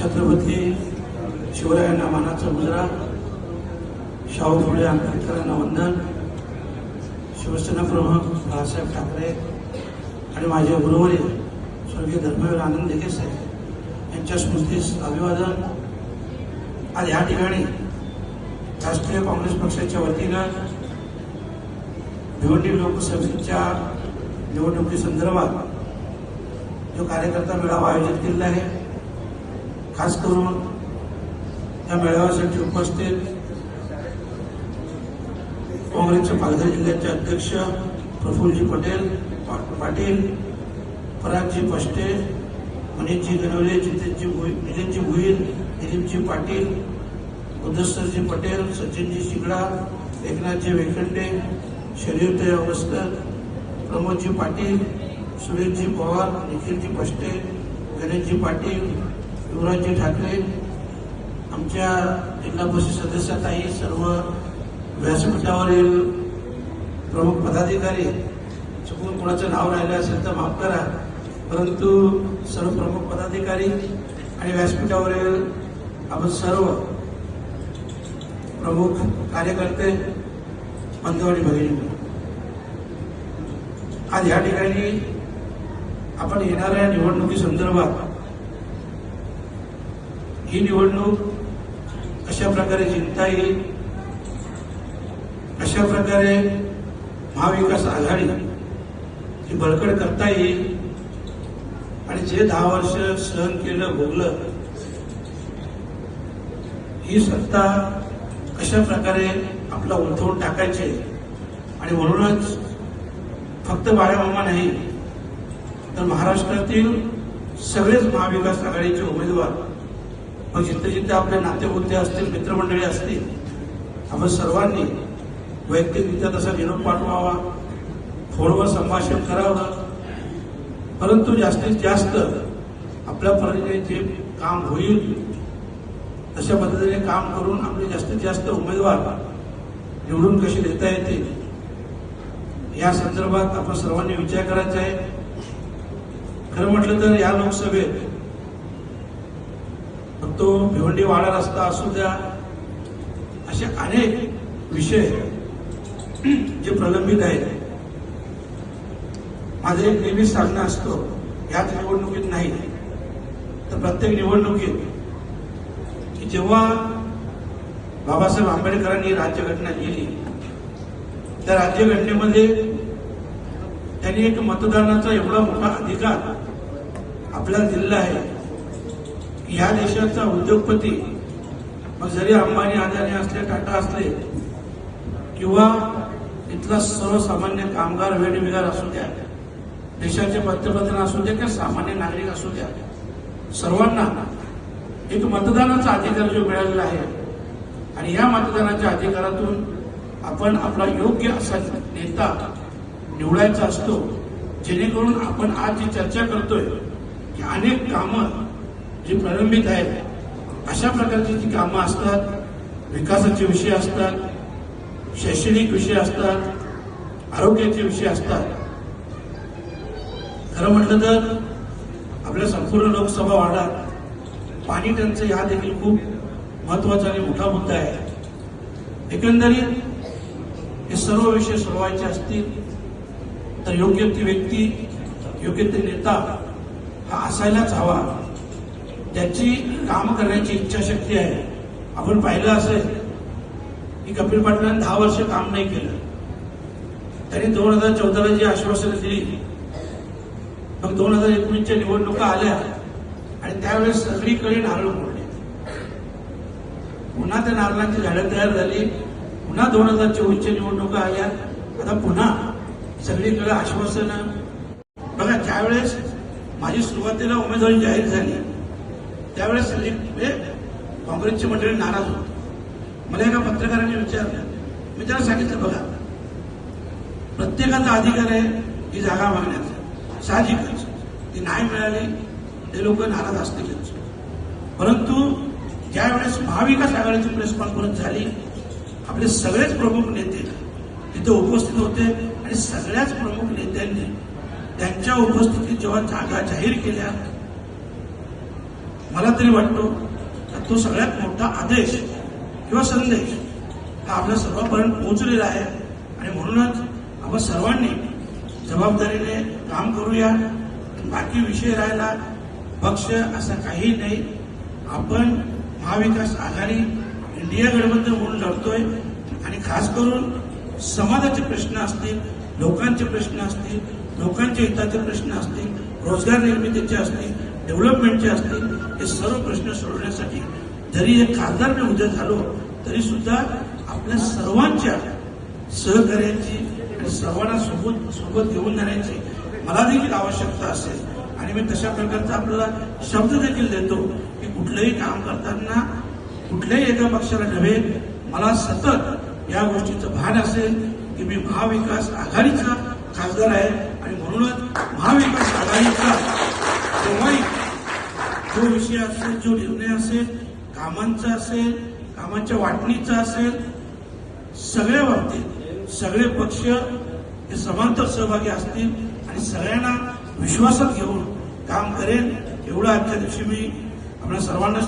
छत्रपती शिवरायांना मानाचा मुजरा शाहू फुले आंबेडकरांना वंदन. शिवसेना प्रमुख बाळासाहेब ठाकरे आणि माझे गुरुवरील स्वर्गीय धर्मवीर आनंद देगे साहेब यांच्या स्मृतीस अभिवादन. आज या ठिकाणी राष्ट्रीय काँग्रेस पक्षाच्या वतीनं भिवंडी लोकसभेच्या निवडणुकीसंदर्भात जो कार्यकर्ता मेळावा आयोजित केलेला आहे खास करून या मेळाव्यासाठी उपस्थित काँग्रेसचे पालघर जिल्ह्याचे अध्यक्ष प्रफुल्लजी पटेल पाटील परागजी पष्टे मनीषजी गणवले जितेशजी भुई भुईर दिलीपजी पाटील उद्धस्तरजी पटेल सचिनजी शिगडा एकनाथजी वेखंडे शरीरते अवस्कर प्रमोदजी पाटील सुरेशजी पवार निखिलजी पष्टे गणेशजी पाटील युवराजजी ठाकरे आमच्या जिल्हा परिषद सदस्याताई सर्व व्यासपीठावरील प्रमुख पदाधिकारी चुकून कोणाचं नाव राहिलं असेल तर माफ करा. परंतु सर्व प्रमुख पदाधिकारी आणि व्यासपीठावरील आपण सर्व प्रमुख कार्यकर्ते बंधू आणि भगिनी आज या ठिकाणी आपण येणाऱ्या निवडणुकी संदर्भात ही निवडणूक कशा प्रकारे जिंकता येईल. कशा प्रकारे महाविकास आघाडी ही बळकट करता येईल. आणि जे दहा वर्ष सहन केलं भोगलं ही सत्ता कशा प्रकारे आपला उलथवून टाकायचे आणि म्हणूनच फक्त बाळामामा नाही तर महाराष्ट्रातील सगळेच महाविकास आघाडीचे उमेदवार मग जिथे जिथे आपले नातेपुते असतील मित्रमंडळी असतील आपण सर्वांनी वैयक्तिकरित्या तसा निरोप पाठवावा फोनवर संभाषण करावं. परंतु जास्तीत जास्त आपल्या परीने जे काम होईल अशा पद्धतीने काम करून आपले जास्तीत जास्त उमेदवार निवडून कसे देता येतील या संदर्भात आपण सर्वांनी विचार करायचा आहे. खरं म्हटलं तर या लोकसभेत तो भिवंडी वाडा रस्ता असू द्या असे अनेक विषय जे प्रलंबित आहेत. माझं एक नेहमीच सांगणं असतो याच निवडणुकीत नाही. तर प्रत्येक निवडणुकीत की जेव्हा बाबासाहेब आंबेडकरांनी राज्यघटना लिहिली त्या राज्यघटनेमध्ये त्यांनी एक मतदानाचा एवढा मोठा अधिकार आपल्याला दिलेला आहे. या देशाचा उद्योगपती मग जरी अंबानी अदानी असले टाटा असले किंवा इथला सर्वसामान्य कामगार वेडविगार असू द्या देशाचे पंतप्रधान असू द्या किंवा सामान्य नागरिक असू द्या सर्वांना एक मतदानाचा अधिकार जो मिळालेला आहे आणि या मतदानाच्या अधिकारातून आपण आपला योग्य असा नेता निवडायचा असतो जेणेकरून आपण आज जी चर्चा करतोय की अनेक कामं जी प्रलंबित आहेत अशा प्रकारची जी कामं असतात विकासाचे विषय असतात शैक्षणिक विषय असतात आरोग्याचे विषय असतात खरं म्हटलं तर आपल्या संपूर्ण लोकसभा वाढात पाणी टंचाई हा देखील खूप महत्त्वाचा आणि मोठा मुद्दा आहे. एकंदरीत हे सर्व विषय सोडवायचे असतील तर योग्य ती व्यक्ती योग्य ते नेता हा असायलाच हवा. त्याची काम करण्याची इच्छाशक्ती आहे. आपण पाहिलं असेल की कपिल पाटलांनी दहा वर्ष काम नाही केलं. त्यांनी दोन हजार चौदाला जी आश्वासनं दिली मग दोन हजार एकोणीसच्या निवडणुका आल्या आणि त्यावेळेस सगळीकडे नारळ मोडले. पुन्हा त्या नारळांची झाडं तयार झाली. पुन्हा दोन हजार चोवीसच्या निवडणुका आल्या. आता पुन्हा सगळीकडे आश्वासनं. बघा ज्यावेळेस माझी सुरुवातीला उमेदवारी जाहीर झाली त्यावेळेस सगळी म्हणजे, म्हणजे काँग्रेसची मंडळी नाराज होती. मला एका पत्रकाराने विचारलं. मी त्याला सांगितलं बघा प्रत्येकाचा अधिकार आहे ही जागा मागण्याचा. साहजिकच ती नाही मिळाली ते लोक नाराज असतीलच परंतु ज्यावेळेस महाविकास आघाडीची प्रेस कॉन्फरन्स झाली आपले सगळेच प्रमुख नेते तिथे उपस्थित होते आणि सगळ्याच प्रमुख नेत्यांनी त्यांच्या उपस्थितीत जेव्हा जागा जाहीर केल्या मला तरी वाटतो का तो सगळ्यात मोठा आदेश किंवा संदेश हा आपल्या सर्वांपर्यंत पोहोचलेला आहे. आणि म्हणूनच आपण सर्वांनी जबाबदारीने काम करूया. बाकी विषय राहिला पक्ष असा काही नाही. आपण महाविकास आघाडी इंडिया गठबंधन म्हणून लढतोय. आणि खास करून समाजाचे प्रश्न असतील लोकांचे प्रश्न असतील लोकांच्या हिताचे प्रश्न असतील रोजगार निर्मितीचे असतील डेव्हलपमेंटचे असतील हे सर्व प्रश्न सोडवण्यासाठी जरी हे खासदार मी उद्या झालो तरी सुद्धा आपल्या सर्वांच्या सहकार्याची आणि सर्वांना सोबत सोबत घेऊन जाण्याची मला देखील आवश्यकता असेल. आणि मी तशा प्रकारचा आपल्याला शब्द देखील देतो की कुठलंही काम करताना कुठल्याही एका पक्षाला नव्हे मला सतत या गोष्टीचं भान असेल की मी महाविकास आघाडीचा खासदार आहे. आणि म्हणूनच महाविकास आघाडीचा तेव्हाही जो विषय असेल जो निर्णय असेल कामांचा असेल कामांच्या वाटणीचा असेल सगळ्या बाबतीत सगळे पक्ष हे समांतर सहभागी असतील आणि सगळ्यांना विश्वासात घेऊन काम करेन एवढं आजच्या दिवशी मी आपल्या सर्वांना